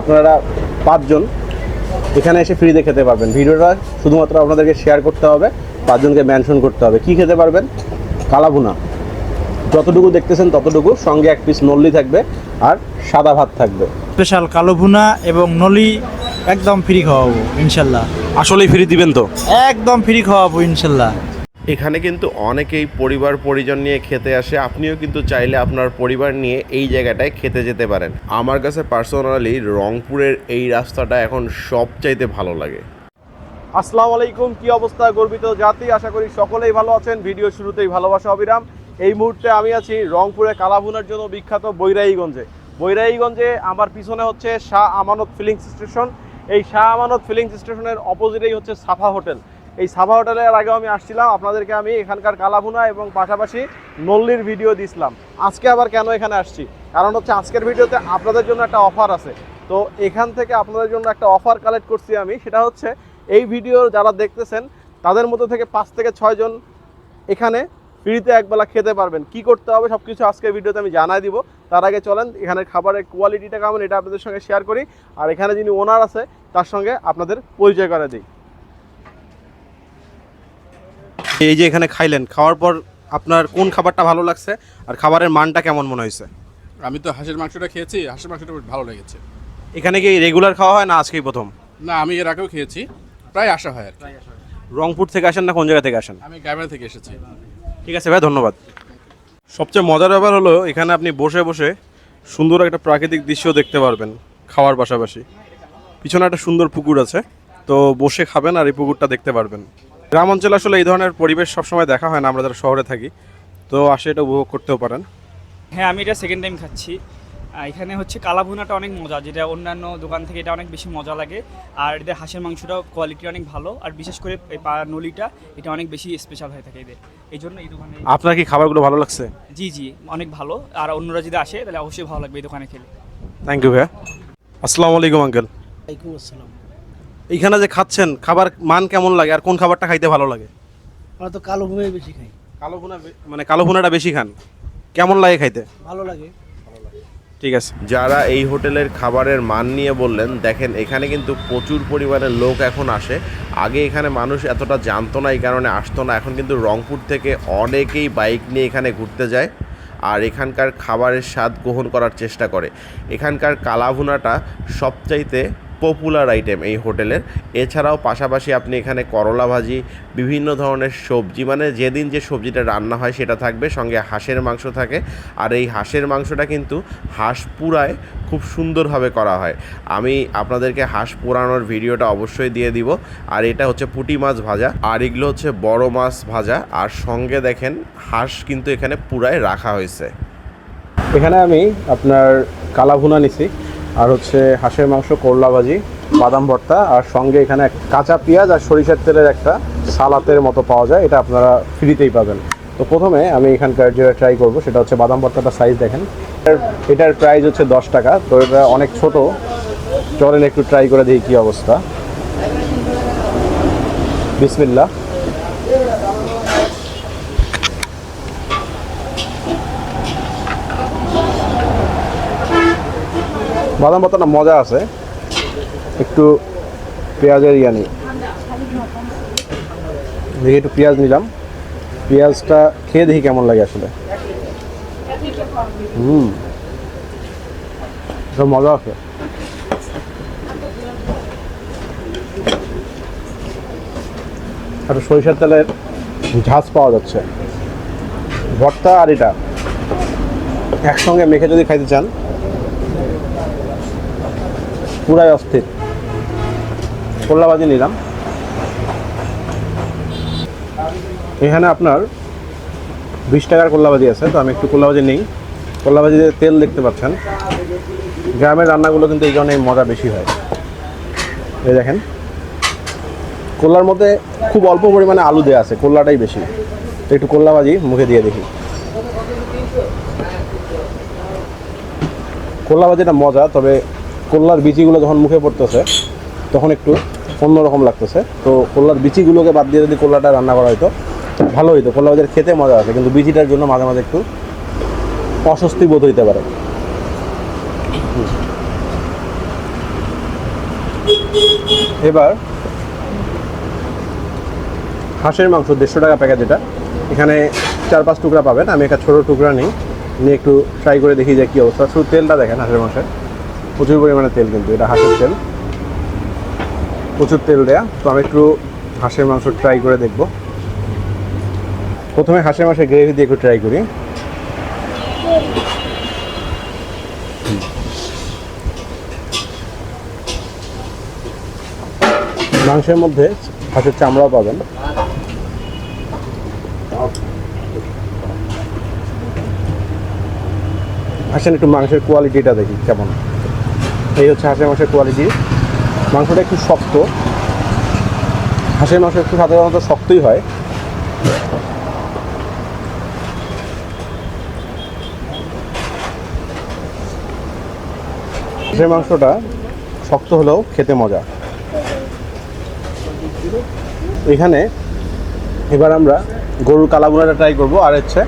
আপনারা পাঁচজন এখানে এসে ফ্রিতে খেতে পারবেন। ভিডিওটা শুধুমাত্র আপনাদেরকে শেয়ার করতে হবে পাঁচজনকে মেনশন করতে হবে। কি খেতে পারবেন? কালাভুনা। যতটুকু দেখতেছেন ততটুকু সঙ্গে এক পিস নল্লি থাকবে আর সাদা ভাত থাকবে। স্পেশাল কালো ভুনা এবং নলি একদম ফ্রি খাওয়াবো ইনশাল্লাহ। আসলেই ফ্রি দিবেন তো? একদম ফ্রি খাওয়াবো ইনশাল্লাহ। এখানে কিন্তু অনেকেই পরিবার, পরিজন নিয়ে খেতে আসে। আপনিও কিন্তু চাইলে আপনার পরিবার নিয়ে এই জায়গাটায় খেতে যেতে পারেন। আমার কাছে পার্সোনালি রংপুরের এই রাস্তাটা এখন সবচাইতে ভালো লাগে। আসসালামু আলাইকুম, কি অবস্থা গর্বিত জাতি? আশা করি সকলেই ভালো আছেন। ভিডিও শুরুতেই ভালোবাসা, অবিরাম। এই মুহূর্তে আমি আছি রংপুরে কালাভুনার জন্য বিখ্যাত বৈরাইগঞ্জে। বৈরাইগঞ্জে আমার পিছনে হচ্ছে শাহ আমানত ফিলিংস স্টেশন। এই শাহ আমানত ফিলিংস স্টেশনের অপোজিটেই হচ্ছে সাফা হোটেল। এই সাফা হোটেলের আগেও আমি আসছিলাম, আপনাদেরকে আমি এখানকার কালাভুনা এবং পাশাপাশি নল্লির ভিডিও দিছিলাম। আজকে আবার কেন এখানে আসছি? কারণ হচ্ছে আজকের ভিডিওতে আপনাদের জন্য একটা অফার আছে। তো এখান থেকে আপনাদের জন্য একটা অফার কালেক্ট করছি আমি, সেটা হচ্ছে এই ভিডিও যারা দেখতেছেন, তাদের মধ্যে থেকে পাঁচ থেকে ছয়জন এখানে ফ্রিতে একবেলা খেতে পারবেন। কি করতে হবে সব কিছু আজকের ভিডিওতে আমি জানাই দিব। তার আগে চলেন, এখানের খাবারের কোয়ালিটিটা কেমন, এটা আপনাদের সঙ্গে শেয়ার করি। আর এখানে যিনি ওনার আছে, তার সঙ্গে আপনাদের পরিচয় করে দিই। এই যে এখানে খাইলেন খাওয়ার পর আপনার কোন খাবারটা ভালো লাগছে আর খাবারের মানটা কেমন মনে হয়েছে? আমি তো হাঁসের মাংসটা খেয়েছি হাঁসের মাংসটা ভালো লেগেছে। এখানে কি রেগুলার খাওয়া হয় না আজকেই প্রথম? না আমি এর আগেও খেয়েছি প্রায় আসা হয় আর কি। রংপুর থেকে আসেন না কোন জায়গা থেকে আসেন? আমি গ্রামের থেকে এসেছি। ঠিক আছে ভাই ধন্যবাদ। সবচেয়ে মজার ব্যাপার হলো এখানে আপনি বসে বসে সুন্দর একটা প্রাকৃতিক দৃশ্য দেখতে পারবেন খাওয়ার পাশাপাশি। পিছনে একটা সুন্দর পুকুর আছে তো বসে খাবেন আর এই পুকুরটা দেখতে পারবেন। গ্রাম অঞ্চলে আসলে এই ধরনের পরিবেশ সবসময় দেখা হয় না আমরা যারা শহরে থাকি। তো আসে এটা উপভোগ করতেও পারেন। হ্যাঁ আমি এটা সেকেন্ড টাইম খাচ্ছি। এখানে হচ্ছে কালাভুনাটা অনেক মজা যেটা অন্যান্য দোকান থেকে এটা অনেক বেশি মজা লাগে। আর এদের হাঁসের মাংসটাও কোয়ালিটি অনেক ভালো আর বিশেষ করে এই পা- নলিটা এটা অনেক বেশি স্পেশাল হয়ে থাকে এদের। এই জন্য এই দোকানে আপনার কি খাবারগুলো ভালো লাগছে? জি জি অনেক ভালো। আর অন্যরা যদি আসে তাহলে অবশ্যই ভালো লাগবে এই দোকানে খেলে। থ্যাংক ইউ ভাইয়া। আসসালামু আলাইকুম আঙ্কেল ওয়ালাইকুম আসসালাম। এইখানে যে খাচ্ছেন খাবার মান কেমন লাগে আর কোন খাবারটা খাইতে ভালো লাগে? আমরা তো কালো ভুঁয়ে বেশি খাই। কালো ভুনা মানে কালো ভুনাটা বেশি খান। কেমন লাগে খাইতে? ভালো লাগে। ঠিক আছে। যারা এই হোটেলের খাবারের মান নিয়ে বললেন দেখেন এখানে কিন্তু প্রচুর পরিমাণে লোক এখন আসে। আগে এখানে মানুষ এতটা জানতো না এই কারণে আসতো না। এখন কিন্তু রংপুর থেকে অনেকেই বাইক নিয়ে এখানে ঘুরতে যায় আর এখানকার খাবারের স্বাদ গ্রহণ করার চেষ্টা করে। এখানকার কালাভুনাটা সবচাইতে পপুলার আইটেম এই হোটেলের। এছাড়াও পাশাপাশি আপনি এখানে করলা ভাজি, বিভিন্ন ধরনের সবজি মানে যেদিন যে সবজিটা রান্না হয় সেটা থাকবে, সঙ্গে হাঁসের মাংস থাকে। আর এই হাঁসের মাংসটা কিন্তু হাঁস পুরায় খুব সুন্দরভাবে করা হয়। আমি আপনাদেরকে হাঁস পোড়ানোর ভিডিওটা অবশ্যই দিয়ে দিব। আর এটা হচ্ছে পুঁটি মাছ ভাজা, আর এগুলো হচ্ছে বড় মাছ ভাজা। আর সঙ্গে দেখেন, হাঁস কিন্তু এখানে পুরায় রাখা হয়েছে। এখানে আমি আপনার কালা ভুনা নিছি। আর হচ্ছে হাঁসের মাংস, করলা ভাজি, বাদাম ভর্তা, আর সঙ্গে এখানে কাঁচা পেঁয়াজ আর সরিষার তেলের একটা সালাতের মতো পাওয়া যায়। এটা আপনারা ফ্রিতেই পাবেন। তো প্রথমে আমি এখানকার যেটা ট্রাই করব, সেটা হচ্ছে বাদাম ভর্তাটা সাইজ দেখেন। এটার- প্রাইস হচ্ছে দশ টাকা। তো এটা অনেক ছোট। চলেন একটু ট্রাই করে দেখি কী অবস্থা। বিসমিল্লা বাদাম ভর্তাটা মজা আছে। একটু পেঁয়াজের ইয়া নিই। একটু পেঁয়াজ নিলাম। পেঁয়াজটা খেয়ে দেখি কেমন লাগে আসলে। হুম। এটা মজা আছে। একটা সরিষার তেলের ঝাঁজ পাওয়া যাচ্ছে। ভর্তা আর এটা। একসঙ্গে মেখে যদি খাইতে চান পুরাই অস্থির। করলাবাজি নিলাম। এখানে আপনার বিশ টাকার করলাবাজি আছে, তো আমি একটু করলাবাজি নিই। করলাবাজিতে তেল দেখতে পাচ্ছেন। গ্রামের রান্নাগুলো কিন্তু এই কারণে মজা বেশি হয়। এই দেখেন। কোল্লার মধ্যে খুব অল্প পরিমাণে আলু দেওয়া আছে, কোল্লাটাই বেশি। তো একটু কোল্লাবাজি মুখে দিয়ে দেখি। কোল্লাবাজিটা মজা, তবে কোল্লার বিচিগুলো যখন মুখে পড়তেছে, তখন একটু অন্যরকম লাগতেছে। তো কল্লার বিচিগুলোকে বাদ দিয়ে যদি কোল্লাটা রান্না করা হতো ভালো হইতো। কোল্লাবাজির খেতে মজা আছে, কিন্তু বিচিটার জন্য মাঝে মাঝে একটু অস্বস্তি বোধ হইতে পারে। এবার হাঁসের মাংস, দেড়শো টাকা প্যাকেট যেটা এখানে চার পাঁচ টুকরা পাবেন, আমি একটা ছোটো টুকরা নিই। নিয়ে একটু ট্রাই করে দেখি যে কী অবস্থা। শুধু তেলটা দেখেন হাঁসের মাংসের। প্রচুর পরিমাণে তেল কিন্তু, এটা হাঁসের তেল। প্রচুর তেল দেয়া, তো আমি একটু হাঁসের মাংস ট্রাই করে দেখব। প্রথমে হাঁসের মাংসের গ্রেভি দিয়ে একটু ট্রাই করি। মাংসের মধ্যে হাঁসের চামড়াও পাবেন। আসেন একটু মাংসের কোয়ালিটিটা দেখি কেমন। এই হচ্ছে হাঁসের মাংসের কোয়ালিটি মাংসটা একটু শক্ত। হাঁসের মাংস একটু সাধারণত শক্তই হয়। হাঁসের মাংসটা শক্ত হলেও খেতে মজা। এখানে এবার আমরা গরুর কালাবুনাটা ট্রাই করব, আর হচ্ছে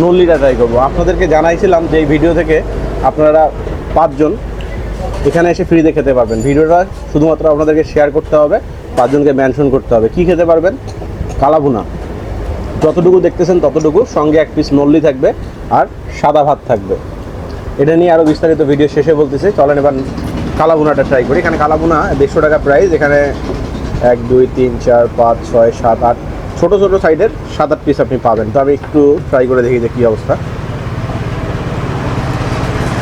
নল্লিটা ট্রাই করব। আপনাদেরকে জানাইছিলাম যে এই ভিডিও থেকে আপনারা পাঁচজন এখানে এসে ফ্রিতে খেতে পারবেন। ভিডিওটা শুধুমাত্র আপনাদেরকে শেয়ার করতে হবে, পাঁচজনকে মেনশন করতে হবে। কি খেতে পারবেন? কালাভুনা। যতটুকু দেখতেছেন ততটুকু, সঙ্গে এক পিস নল্লি থাকবে আর সাদা ভাত থাকবে। এটা নিয়ে আরও বিস্তারিত ভিডিও শেষে বলতেছি। চলেন এবার কালাভুনাটা ট্রাই করি। এখানে কালাভুনা দেড়শো টাকা প্রাইস এখানে এক, দুই, তিন, চার, পাঁচ, ছয়, সাত, আট, ছোটো ছোটো সাইডের সাত, আট পিস আপনি পাবেন। তো আমি একটু ট্রাই করে দেখি যে কী অবস্থা।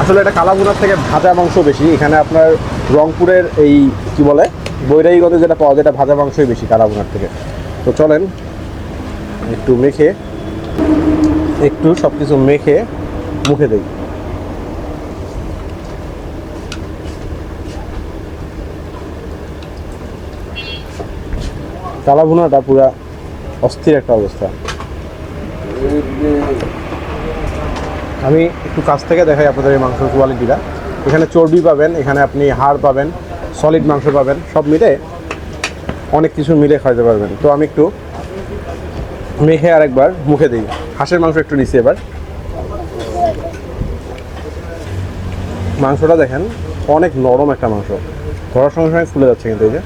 আসলে এটা কালাগুনার থেকে ভাজা মাংস বেশি। এখানে আপনার রংপুরের এই কি বলে বৈরাগীগঞ্জে যেটা পাওয়া যায় ভাজা মাংসই বেশি কালাভুনার থেকে। তো চলেন, একটু মেখে, একটু সব কিছু মেখে মুখে দেই। কালাভুনাটা পুরা অস্থির একটা অবস্থা। আমি একটু কাছ থেকে দেখাই আপনাদের এই মাংসের কোয়ালিটিটা এখানে চর্বি পাবেন, এখানে আপনি হাড় পাবেন সলিড মাংস পাবেন, সব মিলে অনেক কিছু মিলে খাইতে পারবেন। তো আমি একটু মেখে আরেকবার মুখে দিই। হাঁসের মাংস একটু নিচ্ছি এবার। মাংসটা দেখেন, অনেক নরম একটা মাংস। ধরার সঙ্গে সঙ্গে ফুলে যাচ্ছে কিন্তু এই যে।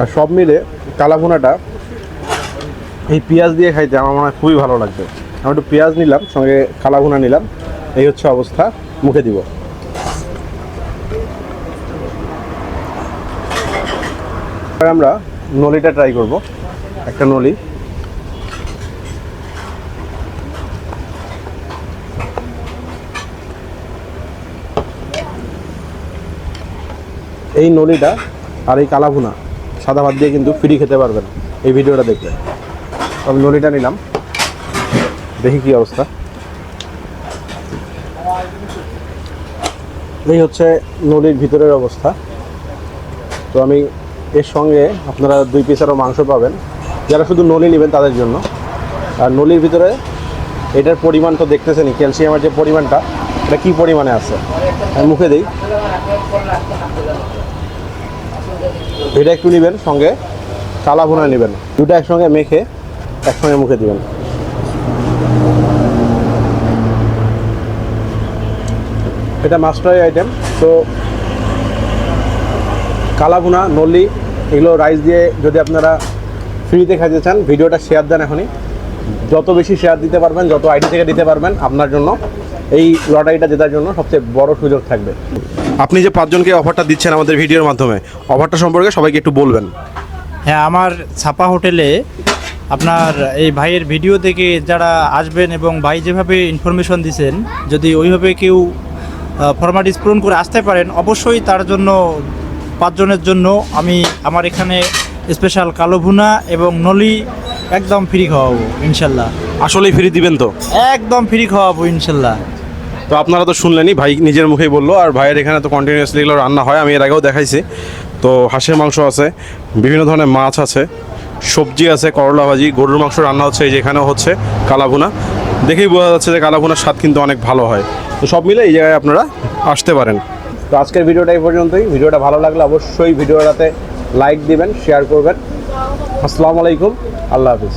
আর সব মিলে কালাভুনাটা এই পেঁয়াজ দিয়ে খাইতে আমার মনে হয় খুবই ভালো লাগবে। আমি একটু পেঁয়াজ নিলাম, সঙ্গে কালাভুনা নিলাম। এই হচ্ছে অবস্থা, মুখে দিব। আমরা নলিটা ট্রাই করব, একটা নলি। এই নলিটা আর এই কালাভুনা সাদা ভাত দিয়ে কিন্তু ফ্রি খেতে পারবেন, এই ভিডিওটা দেখলে। আমি নলিটা নিলাম। দেখি কি অবস্থা। এই হচ্ছে নলির ভিতরের অবস্থা। তো আমি এর সঙ্গে আপনারা দুই পিস আরও মাংস পাবেন। যারা শুধু নলি নেবেন তাদের জন্য। আর নলির ভিতরে এটার পরিমাণ তো দেখতেছেনই ক্যালসিয়ামের যে পরিমাণটা, এটা কী পরিমাণে আছে? আমি মুখে দিই। এটা একটু নেবেন সঙ্গে কালা ভুনা নেবেন। দুটো একসঙ্গে মেখে একসঙ্গে মুখে দিবেন। এটা মাস্টারি আইটেম তো কালা ভুনা নল্লি এগুলো রাইস দিয়ে যদি আপনারা ফ্রিতে খাইতে চান ভিডিওটা শেয়ার দেন এখনই। যত বেশি শেয়ার দিতে পারবেন যত আইডি থেকে দিতে পারবেন আপনার জন্য এই লটারিটা জেতার জন্য সবচেয়ে বড় সুযোগ থাকবে। আপনি যে পাঁচজনকে অফারটা দিচ্ছেন আমাদের ভিডিওর মাধ্যমে অফারটা সম্পর্কে সবাইকে একটু বলবেন। হ্যাঁ আমার ছাপা হোটেলে আপনার এই ভাইয়ের ভিডিও থেকে যারা আসবেন এবং ভাই যেভাবে ইনফরমেশন দিছেন যদি ওইভাবে কেউ ফর্মালিটিস পূরণ করে আসতে পারেন অবশ্যই তার জন্য পাঁচজনের জন্য আমি আমার এখানে স্পেশাল কালো ভুনা এবং নলি একদম ফ্রি খাওয়াবো ইনশাল্লাহ। আসলেই ফ্রি দিবেন তো? একদম ফ্রি খাওয়াবো ইনশাল্লাহ। তো আপনারা তো শুনলেনই ভাই নিজের মুখেই বলল আর ভাইয়ের এখানে তো কন্টিনিউয়াসলি এগুলো রান্না হয় আমি এর আগেও দেখাইছি। তো হাঁসের মাংস আছে বিভিন্ন ধরনের মাছ আছে সবজি আছে করলা ভাজি গরুর মাংস রান্না হচ্ছে এই যে এখানেও হচ্ছে কালাভুনা। দেখেই বোঝা যাচ্ছে যে কালাভুনার স্বাদ কিন্তু অনেক ভালো হয়। তো সব মিলে এই জায়গায় আপনারা আসতে পারেন। তো আজকের ভিডিওটা এই পর্যন্তই। ভিডিওটা ভালো লাগলে অবশ্যই ভিডিওটাতে লাইক দিবেন শেয়ার করবেন। আসসালামু আলাইকুম। আল্লাহ হাফিজ।